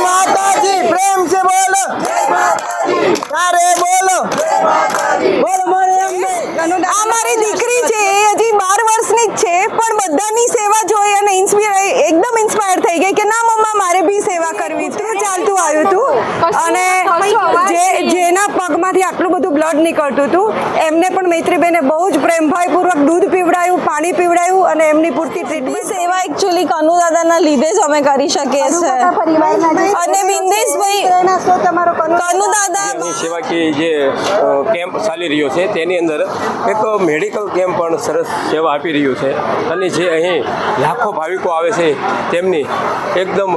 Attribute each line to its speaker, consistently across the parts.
Speaker 1: માતાજી પ્રેમ છે બોલો. તારે બોલો. બોલો મારે અંબે
Speaker 2: આ મારી દીકરી છે એ હજી બાર વર્ષની જ છે પણ બધાની સેવા જોઈ અને એકદમ ઇન્સ્પાયર થઈ ગઈ કે ના મમ્મા મારે બી સેવા કરવી છે. ચાલતું આવ્યું હતું અને જે જેના પગમાંથી આટલું બધું બ્લડ નીકળતું હતું. એમને પણ મૈત્રીબેને બહુ જ પ્રેમભાઈપૂર્વક દૂધ પીવડાયું પાણી પીવડાયું અને એમની પૂરતી ટ્રીટમેન્ટ સેવા એકચ્યુઅલી કનુ દાદાના લીધે જ અમે કરી શકીએ છીએ. અને બિંદેશભાઈ તમારો કનુ દાદા
Speaker 3: સેવાકીય જે કેમ્પ ચાલી રહ્યો છે તેની અંદર એક મેડિકલ કેમ્પ પણ સરસ સેવા આપી રહ્યું છે. અને જે અહીં લાખો ભાવિકો આવે છે તેમની એકદમ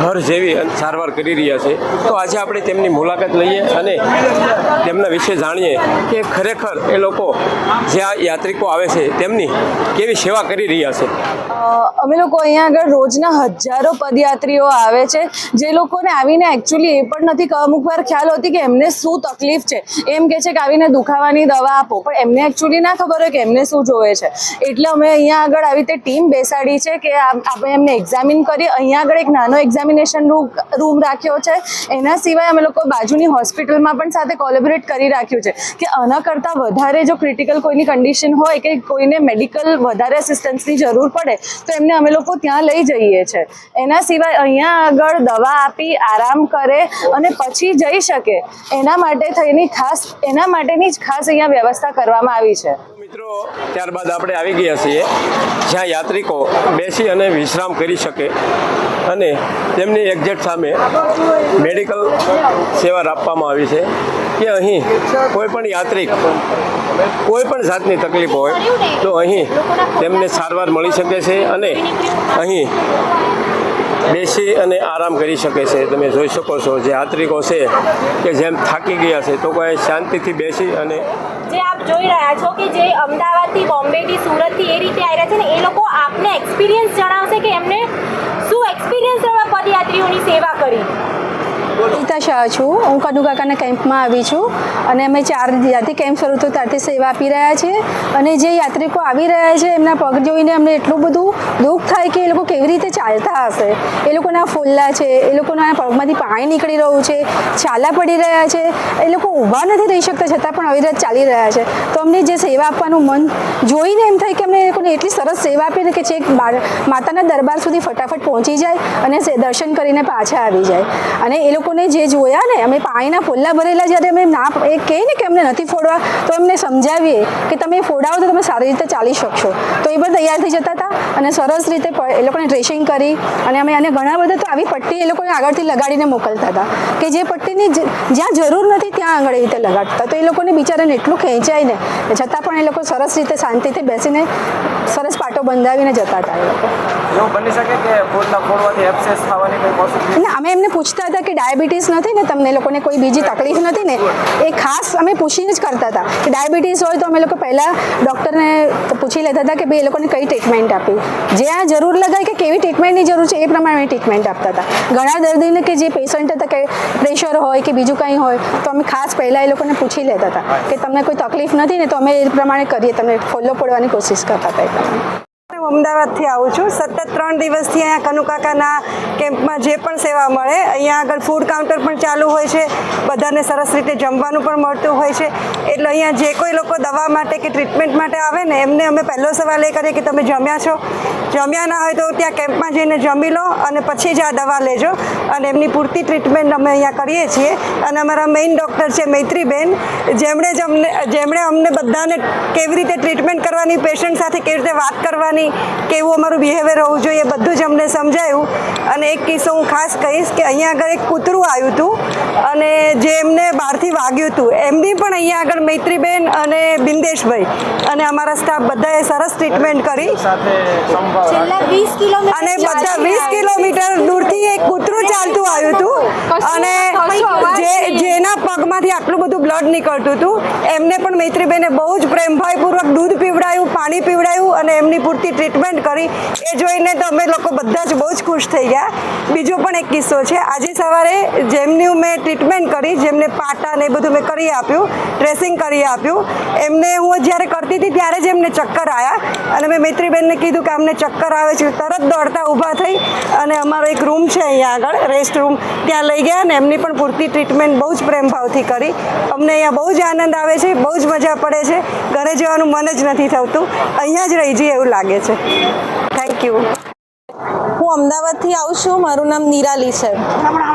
Speaker 3: ઘર જેવી સારવાર કરી રહ્યા છે. તો આજે આપણે તેમની મુલાકાત લઈએ અને તેમના વિશે જાણીએ કે ખરેખર એ લોકો જે આ યાત્રિકો આવે છે, તેમની કેવી સેવા કરી રહ્યા છે?
Speaker 2: અમે લોકો અહીંયા આગળ રોજના હજારો પદયાત્રીઓ આવે છે. જે લોકોને આવીને એકચ્યુઅલી એ પણ નથી અમુક વાર ખ્યાલ હોતી કે એમને શું તકલીફ છે? એમ કે છે કે આવીને દુખાવાની દવા આપો, પણ એમને એકચ્યુઅલી ના ખબર હોય કે એમને શું જોવે છે. એટલે અમે અહીંયા આગળ આવી રીતે ટીમ બેસાડી છે કે આપણે એમને એક્ઝામિન કરી, અહીંયા આગળ એક નાનો એક્ઝામિનેશન રૂમ રાખ્યો છે. એના સિવાય અમે લોકો બાજુની હોસ્પિટલમાં પણ સાથે કોલેબોરેટ કરી રાખ્યું છે કે આના કરતાં વધારે જો ક્રિટિકલ કોઈની કન્ડિશન હોય કે કોઈને મેડિકલ વધારે અસિસ્ટન્સની જરૂર પડે, તો એમને અમે લોકો ત્યાં લઈ જઈએ છીએ એના સિવાય અહીંયા આગળ દવા આપી, આરામ કરે અને પછી જઈ શકે. એના માટે થઈને ખાસ, એના માટેની જ ખાસ અહીંયા વ્યવસ્થા કરવામાં આવી છે.
Speaker 3: મિત્રો, ત્યારબાદ આપણે આવી ગયા છીએ. જ્યાં યાત્રિકો બેસી અને વિશ્રામ કરી શકે અને તેમની એક્ઝેટ સામે મેડિકલ સેવા આપવામાં આવી છે કે અહીં કોઈ પણ યાત્રિક કોઈ પણ જાતની તકલીફ હોય તો અહીં તેમને સારવાર મળી શકે છે અને અહીં બેસી અને આરામ કરી શકે છે. તમે જોઈ શકો છો, જે યાત્રિકો છે કે જેમ થાકી ગયા છે તો કોઈ શાંતિથી બેસી અને
Speaker 4: જે આપ જોઈ રહ્યા છો કે જે અમદાવાદથી, બોમ્બેથી, સુરતથી એ રીતે આવી રહ્યા છે ને, એ લોકો આપને એક્સપિરિયન્સ જણાવશે કે એમને શું એક્સપિરિયન્સ પદયાત્રીઓની સેવા કરી.
Speaker 5: ગીતા શાહ છું. હું કનુ કાકાના કેમ્પમાં આવી છું અને અમે ચાર જ્યાંથી કેમ્પ શરૂ થયો ત્યારથી સેવા આપી રહ્યા છીએ. અને જે યાત્રિકો આવી રહ્યા છે, એમના પગ જોઈને અમને એટલું બધું દુઃખ થાય કે એ લોકો કેવી રીતે ચાલતા હશે? એ લોકોના ફોલ્લા છે, એ લોકોના પગમાંથી પાણી નીકળી રહ્યું છે, છાલા પડી રહ્યા છે. એ લોકો ઊભા નથી રહી શકતા, છતાં પણ અવિરત ચાલી રહ્યા છે. તો અમને જે સેવા આપવાનું મન જોઈને એમ થાય કે અમને એ લોકોને એટલી સરસ સેવા આપીને કે છેક માતાના દરબાર સુધી ફટાફટ પહોંચી જાય અને દર્શન કરીને પાછા આવી જાય. અને એ લોકોને જે જોયા ને અમે પાણીના ફોલ્લા ભરેલા જ્યારે અમે ના એ કહે ને કે અમને નથી ફોડવા તો એમને સમજાવીએ કે તમે ફોડાવો તો તમે સારી રીતે ચાલી શકશો. તો એ પણ તૈયાર થઈ જતા હતા અને સરસ રીતે એ લોકોને ડ્રેસિંગ કરી અને અમે અને ઘણા બધા તો આવી પટ્ટી એ લોકોને આગળથી લગાડીને મોકલતા હતા. કે જે પટ્ટીની જ્યાં જરૂર નથી ત્યાં આગળ એ રીતે લગાડતા. તો એ લોકોને બિચારાને એટલું ખેંચાય ને છતાં પણ એ લોકો સરસ રીતે શાંતિથી બેસીને સરસ પાટો બંધાવીને જતા હતા એ લોકો. એટલે અમે એમને પૂછતા હતા કે ડાયાબિટીસ નથી ને તમને લોકોને કોઈ બીજી તકલીફ નથી ને, એ ખાસ અમે પૂછીને જ કરતા હતા. કે ડાયાબિટીસ હોય તો અમે લોકો પહેલાં ડૉક્ટરને પૂછી લેતા હતા કે ભાઈ એ લોકોને કઈ ટ્રીટમેન્ટ આપી. જે આ જરૂર લગાય કે કેવી ટ્રીટમેન્ટની જરૂર છે, એ પ્રમાણે અમે ટ્રીટમેન્ટ આપતા હતા. ઘણા દર્દીને કે જે પેશન્ટ હતા કે પ્રેશર હોય કે બીજું કંઈ હોય, તો અમે ખાસ પહેલાં એ લોકોને પૂછી લેતા હતા કે તમને કોઈ તકલીફ નથી ને તો અમે એ પ્રમાણે કરીએ, તમને ફોલો પડવાની કોશિશ કરતા હતા એ પ્રમાણે.
Speaker 2: હું અમદાવાદથી આવું છું. સતત ત્રણ દિવસથી અહીંયા કનુકાકાના કેમ્પમાં જે પણ સેવા મળે, અહીંયા આગળ ફૂડ કાઉન્ટર પણ ચાલુ હોય છે. બધાને સરસ રીતે જમવાનું પણ મળતું હોય છે. એટલે અહીંયા જે કોઈ લોકો દવા માટે કે ટ્રીટમેન્ટ માટે આવે ને, એમને અમે પહેલો સવાલ એ કરીએ કે તમે જમ્યા છો? જમ્યા ના હોય તો ત્યાં કેમ્પમાં જઈને જમી લો અને પછી જ આ દવા લેજો. અને એમની પૂરતી ટ્રીટમેન્ટ અમે અહીંયા કરીએ છીએ. અને અમારા મેઇન ડૉક્ટર છે મૈત્રીબેન, જેમણે જ અમને, જેમણે અમને બધાને કેવી રીતે ટ્રીટમેન્ટ કરવાની, પેશન્ટ સાથે કેવી રીતે વાત કરવાની, કેવું અમારું બિહેવિયર હોવું જોઈએ, એ બધું જ અમને સમજાયું. અને એક કિસ્સો હું ખાસ કહીશ કે અહીંયા આગળ એક કૂતરું આવ્યું હતું. અને જે એમને બહારથી વાગ્યું હતું. એમની પણ અહીંયા આગળ મૈત્રીબેન અને બિંદેશભાઈ. અને અમારા સ્ટાફ બધાએ સરસ ટ્રીટમેન્ટ કરી.
Speaker 6: સાથે
Speaker 4: છેલ્લા વીસ કિલોમીટર
Speaker 2: અને બધા વીસ કિલોમીટર દૂરથી એક કૂતરું ચાલતું આવ્યું હતું. અને જે જેના પગમાંથી આટલું બધું બ્લડ નીકળતું હતું. એમને પણ મૈત્રીબેને બહુ જ પ્રેમભાઈપૂર્વક દૂધ પીવડાયું, પાણી પીવડાયું અને એમની પૂરતી ટ્રીટમેન્ટ કરી. એ જોઈને તો અમે લોકો બધા જ બહુ જ ખુશ થઈ ગયા. બીજો પણ એક કિસ્સો છે. આજે સવારે જેમની મેં ટ્રીટમેન્ટ કરી, જેમને પાટા ને એ બધું મેં કરી આપ્યું ડ્રેસિંગ કરી આપ્યું, એમને હું જ્યારે કરતી હતી ત્યારે જ એમને ચક્કર આવ્યા અને મેં મૈત્રીબેનને કીધું કે અમને
Speaker 6: ચક્કર આવે છે. તરત દોડતા ઊભા થઈ અને અમારો એક રૂમ છે અહીંયા આગળ રેસ્ટ રૂમ ત્યાં લઈ ગયા અને એમની પણ પૂરતી ટ્રીટમેન્ટ બહુ જ પ્રેમ કરી. અમને અહીંયા બહુ જ આનંદ આવે છે, બહુ જ મજા પડે છે. ઘરે જવાનું મન જ નથી થતું. અહીંયા જ રહી જઈએ એવું લાગે છે. થેન્ક યુ
Speaker 7: હું અમદાવાદથી આવું છું. મારું નામ નિરાલી છે.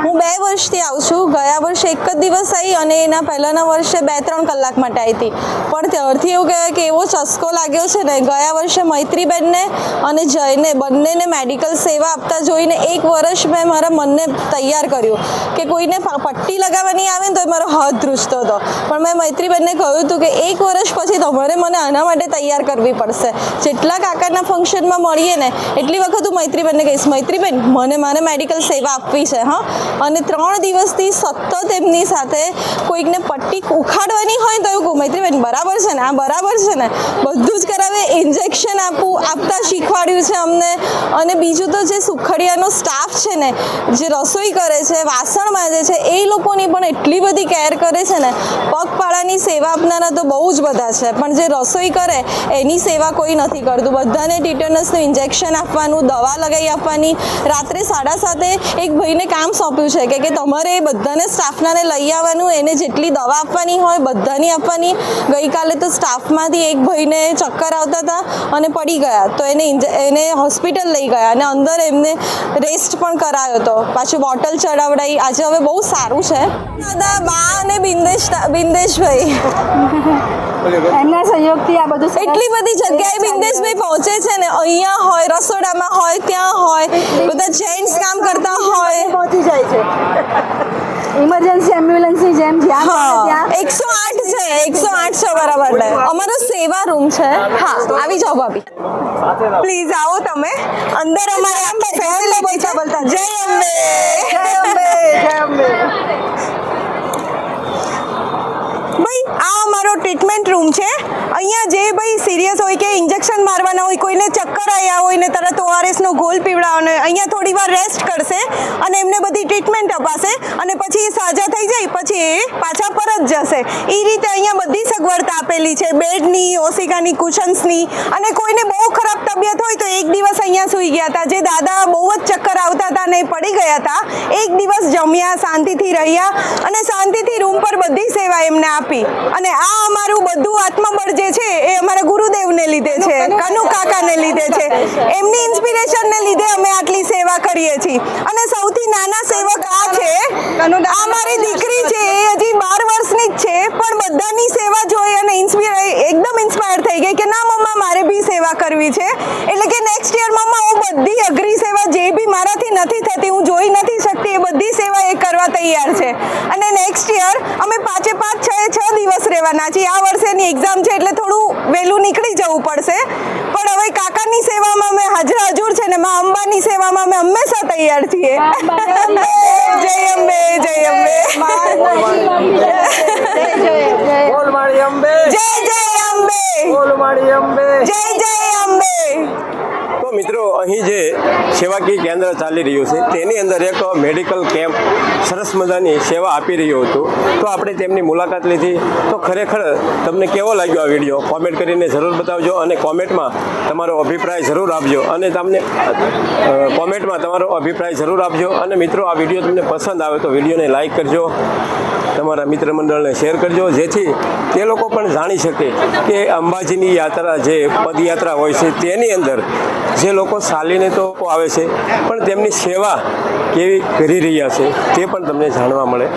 Speaker 7: હું બે વર્ષથી આવું છું. ગયા વર્ષે એક જ દિવસ આવી અને એના પહેલાંના વર્ષે બે ત્રણ કલાક માટે આવી હતી. પણ ત્યારથી એવું કહેવાય કે એવો ચસ્કો લાગ્યો છે ને, ગયા વર્ષે મૈત્રીબેનને અને જયને, બંનેને મેડિકલ સેવા આપતા જોઈને એક વર્ષ મેં મારા મનને તૈયાર કર્યું કે કોઈને પટ્ટી લગાવવાની આવે ને તો મારો હાથ ધ્રુજતો હતો. પણ મેં મૈત્રીબેનને કહ્યું હતું કે એક વર્ષ પછી તમારે મને આના માટે તૈયાર કરવી પડશે. જેટલા કાકાના ફંક્શનમાં મળીએ ને, એટલી વખત હું મૈત્રીબેનને કહીશ મૈત્રીબેન, મને મારે મેડિકલ સેવા આપવી છે, હા? અને ત્રણ દિવસથી સતત એમની સાથે કોઈકને પટ્ટી ઉખાડવાની હોય તો એવું કહું, મૈત્રીબેન, બરાબર છે ને? આ બરાબર છે ને? બધું જ કરાવે ઇન્જેક્શન આપવું, આપતા શીખવાડ્યું છે અમને. અને બીજું તો જે સુખડિયાનો સ્ટાફ છે ને, જે રસોઈ કરે છે, વાસણ માજે છે, એ લોકોની પણ એટલી બધી કેર કરે છે ને, પગપાળાની સેવા આપનારા તો બહુ જ બધા છે. પણ જે રસોઈ કરે, એની સેવા કોઈ નથી કરતું. બધાને ટીટનસનું ઇન્જેક્શન આપવાનું, દવા લગાવી આપવાની રાત્રે સાડા સાતે એક ભાઈને કામ સોંપ્યું છે કે કે તમારે બધાને સ્ટાફનાને લઈ આવવાનું એને જેટલી દવા આપવાની હોય બધાની આપવાની. ગઈકાલે તો સ્ટાફમાંથી એક ભાઈને ચક્કર આવતા હતા અને પડી ગયા. તો એને એને હોસ્પિટલ લઈ ગયા અને અંદર એમને રેસ્ટ પણ કરાયો હતો. પાછું બોટલ ચડાવડાઈ. આજે હવે બહુ સારું છે. દાદા બા અને બિંદેશ બિંદેશભાઈ.
Speaker 5: એમના સહયોગથી આ બધું
Speaker 7: એટલી બધી જગ્યાએ બિંદેશભાઈ પહોંચે છે ને અહીંયા હોય રસોડામાં હોય ત્યાં હોય. બધા જેન્ટ્સ કામ કરતા હોય.
Speaker 6: પહોંચી જાય છે.
Speaker 5: ઇમરજન્સી એમ્બ્યુલન્સની જેમ જ્યાં
Speaker 7: એકસો આઠ છે એકસો આઠ છે બરાબર. ને અમારો સેવા રૂમ છે. હા આવી જાઓ ભાભી.
Speaker 6: પ્લીઝ આવો તમે. અંદર અમારે બોલતા બોલતા જય અંબે. જય અંબે જય અંબે. ભાઈ, આ અમારો ટ્રીટમેન્ટ રૂમ છે. અહીંયા જે ભાઈ સિરિયસ હોય કે ઇન્જેક્શન મારવાના હોય, કોઈને ચક્કર આવ્યા હોય ને તરત ઓઆરએસનો ગોલ પીવડાવવાનો હોય, અહીંયા થોડી વાર રેસ્ટ કરશે અને એમને બધી ટ્રીટમેન્ટ અપાશે અને પછી એ સાજા થઈ જાય, પછી એ પાછા પરત જશે. એ રીતે અહીંયા બધી સગવડતા આપેલી છે, બેડની ઓસિકાની કુશન્સની અને કોઈને બહુ ખરાબ તબિયત હોય તો એક દિવસ અહીંયા સૂઈ ગયા હતા. જે દાદા બહુ જ ચક્કર આવતા હતા ને પડી ગયા હતા, એક દિવસ જમ્યા, શાંતિથી રહ્યા અને શાંતિથી રૂમ પર બધી સેવા એમને આપી. અને આ અમારું બધું આત્મબળ જે છે એ અમારા ગુરુદેવને લીધે છે કનુ કાકાને લીધે છે. એમની ઇન્સ્પિરેશનને લીધે અમે આટલી સેવા કરીએ છીએ. અને સૌથી નાના સેવક આ છે. આ મારી દીકરી છે એ હજી બાર વર્ષની જ છે પણ બધાની સેવા જોઈ અને ઇન્સ્પિર એકદમ ઇન્સ્પાયર થઈ ગઈ કે ના મમ્મા મારે બી સેવા કરવી છે. એટલે કે નેક્સ્ટ યર મમ્મા હું બધી અઘરી સેવા જે બી મારાથી નથી થતી હું જોઈ નથી શકતી એ બધી સેવા તૈયાર છે. અને નેક્સ્ટ યર અમે પાંચે પાંચ છ છ દિવસ રહેવાના છીએ. આ વર્ષેની એક્ઝામ છે એટલે થોડું વહેલું નીકળી જવું પડશે. પણ હવે કાકાની સેવામાં અમે હાજર હજુર છે ને મા અંબાની સેવામાં અમે હંમેશા તૈયાર છીએ. જય અંબે જય અંબે.
Speaker 8: બોલ માળી અંબે.
Speaker 6: જય જય અંબે.
Speaker 8: બોલ માળી અંબે.
Speaker 6: જય જય
Speaker 3: તો મિત્રો, અહીં જે સેવાકીય કેન્દ્ર ચાલી રહ્યું છે, તેની અંદર એક મેડિકલ કેમ્પ સરસ મજાની સેવા આપી રહ્યું હતું. તો આપણે તેમની મુલાકાત લીધી. તો ખરેખર તમને કેવો લાગ્યો આ વીડિયો? કોમેન્ટ કરીને જરૂર બતાવજો અને કોમેન્ટમાં તમારો અભિપ્રાય જરૂર આપજો અને તમને કોમેન્ટમાં તમારો અભિપ્રાય જરૂર આપજો. અને મિત્રો, આ વીડિયો તમને પસંદ આવે તો વિડીયોને લાઇક કરજો. તમારા મિત્ર મંડળને શેર કરજો. જેથી તે લોકો પણ જાણી શકે કે અંબાજીની યાત્રા જે પદયાત્રા હોય છે તેની અંદર જે લોકો ચાલીને તો આવે છે, પણ તેમની સેવા કેવી કરી રહ્યા છે તે પણ તમને જાણવા મળે.